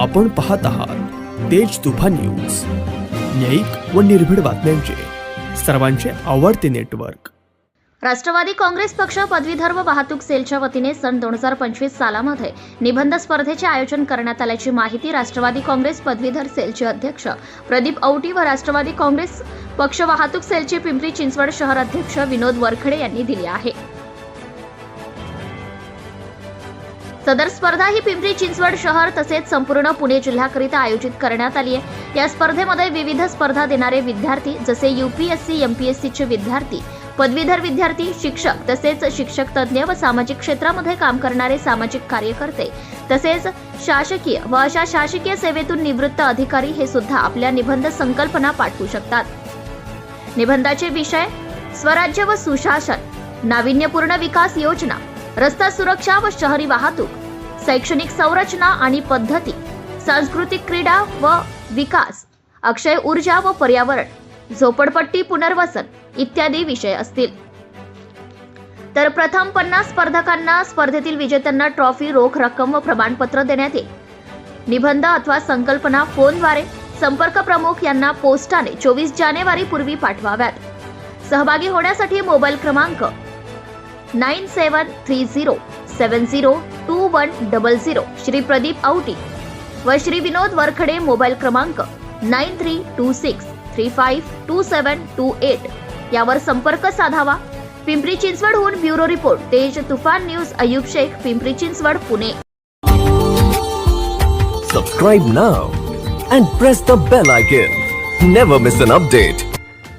आपण पाहत आहात तेज तुफान न्यूज. न्यायिक व निर्भीड बातम्यांचे. सर्वांचे आवडते नेटवर्क. राष्ट्रवादी काँग्रेस पक्ष पदवीधर व वाहतूक सेलच्या वतीने सन दोन हजार पंचवीस सालामध्ये निबंध स्पर्धेचे आयोजन करण्यात आल्याची माहिती राष्ट्रवादी काँग्रेस पदवीधर सेलचे अध्यक्ष प्रदीप औटी व राष्ट्रवादी काँग्रेस पक्ष वाहतूक सेलचे पिंपरी चिंचवड शहर अध्यक्ष विनोद वरखडे यांनी दिली आहे. सदर स्पर्धा ही पिंपरी चिंचवड शहर तसेच संपूर्ण पुणे जिल्ह्याकरिता आयोजित करण्यात आली आहे. या स्पर्धेमध्ये विविध स्पर्धा देणारे विद्यार्थी जसे युपीएससी एमपीएससीचे विद्यार्थी पदवीधर विद्यार्थी शिक्षक तसेच शिक्षक तज्ज्ञ व सामाजिक क्षेत्रामध्ये काम करणारे सामाजिक कार्यकर्ते तसेच शासकीय व अशा शासकीय सेवेतून निवृत्त अधिकारी हे सुद्धा आपल्या निबंध संकल्पना पाठवू शकतात. निबंधाचे विषय स्वराज्य व सुशासन नाविन्यपूर्ण विकास योजना रस्ता सुरक्षा व शहरी वाहतूक शैक्षणिक संरचना आणि पद्धती सांस्कृतिक क्रीडा व विकास अक्षय ऊर्जा व पर्यावरण झोपडपट्टी पुनर्वसन इत्यादी विषय असतील. तर प्रथम पन्नास स्पर्धकांना स्पर्धेतील विजेत्यांना ट्रॉफी रोख रक्कम व प्रमाणपत्र देण्यात येईल. निबंध अथवा संकल्पना फोनद्वारे संपर्क प्रमुख यांना पोस्टाने चोवीस जानेवारी पूर्वी पाठवाव्यात. सहभागी होण्यासाठी मोबाईल क्रमांक nine seven three zero seven zero two one double zero Shri Pradeep Auti व श्री विनोद वरखडे मोबाईल क्रमांक nine three two six three five two seven two eight यावर संपर्क साधावा Pimpri चिंचवडहून bureau report Tej Tufan news Ayub Shaikh Pimpri Chinchwad Pune subscribe now and press the bell icon never miss an update